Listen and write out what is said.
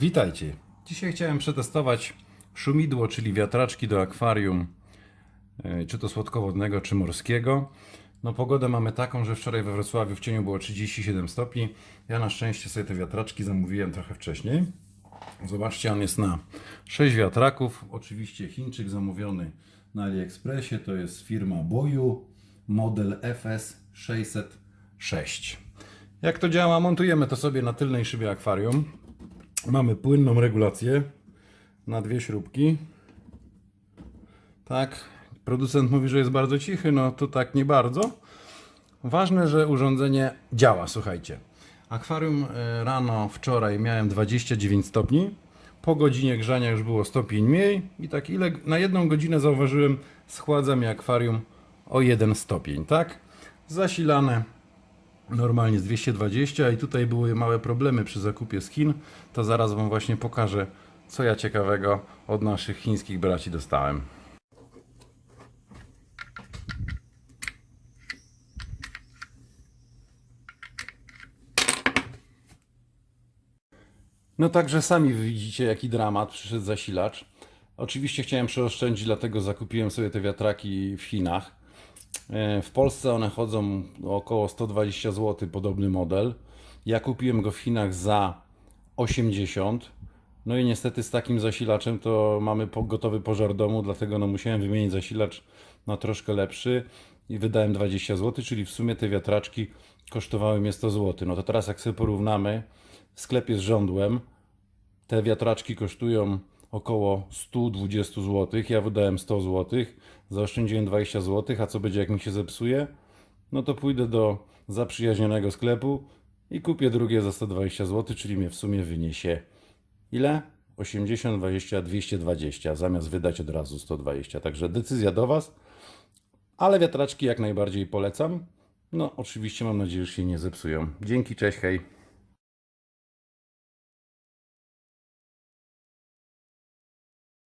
Witajcie. Dzisiaj chciałem przetestować szumidło, czyli wiatraczki do akwarium, e, czy to słodkowodnego, czy morskiego. No pogodę mamy taką, że wczoraj we Wrocławiu w cieniu było 37 stopni. Ja na szczęście sobie te wiatraczki zamówiłem trochę wcześniej. Zobaczcie, on jest na 6 wiatraków. Oczywiście Chińczyk zamówiony na AliExpressie. To jest firma Boyu, model FS606. Jak to działa? Montujemy to sobie na tylnej szybie akwarium. Mamy płynną regulację na dwie śrubki. Tak, producent mówi, że jest bardzo cichy, no to tak nie bardzo. Ważne, że urządzenie działa, słuchajcie. Akwarium e, rano wczoraj miałem 29 stopni. Po godzinie grzania już było stopień mniej i tak ile na jedną godzinę zauważyłem schładza mi akwarium o 1 stopień, tak? Zasilane normalnie z 220 i tutaj były małe problemy przy zakupie z Chin. To zaraz Wam właśnie pokażę, co ja ciekawego od naszych chińskich braci dostałem. No także sami widzicie, jaki dramat przyszedł zasilacz. Oczywiście chciałem przeoszczędzić, dlatego zakupiłem sobie te wiatraki w Chinach. E, W Polsce one chodzą około 120 zł, podobny model. Ja kupiłem go w Chinach za 80. No i niestety z takim zasilaczem to mamy gotowy pożar domu, dlatego no musiałem wymienić zasilacz na troszkę lepszy i wydałem 20 zł, czyli w sumie te wiatraczki kosztowały mnie 100 zł. No to teraz jak sobie porównamy w sklepie z żądłem, te wiatraczki kosztują około 120 zł. Ja wydałem 100 zł, zaoszczędziłem 20 zł, a co będzie jak mi się zepsuje? No to pójdę do zaprzyjaźnionego sklepu i kupię drugie za 120 zł, czyli mnie w sumie wyniesie ile? 80, 20, 220, zamiast wydać od razu 120. Także decyzja do Was. Ale wiatraczki jak najbardziej polecam. No, oczywiście mam nadzieję, że się nie zepsują. Dzięki, cześć, hej.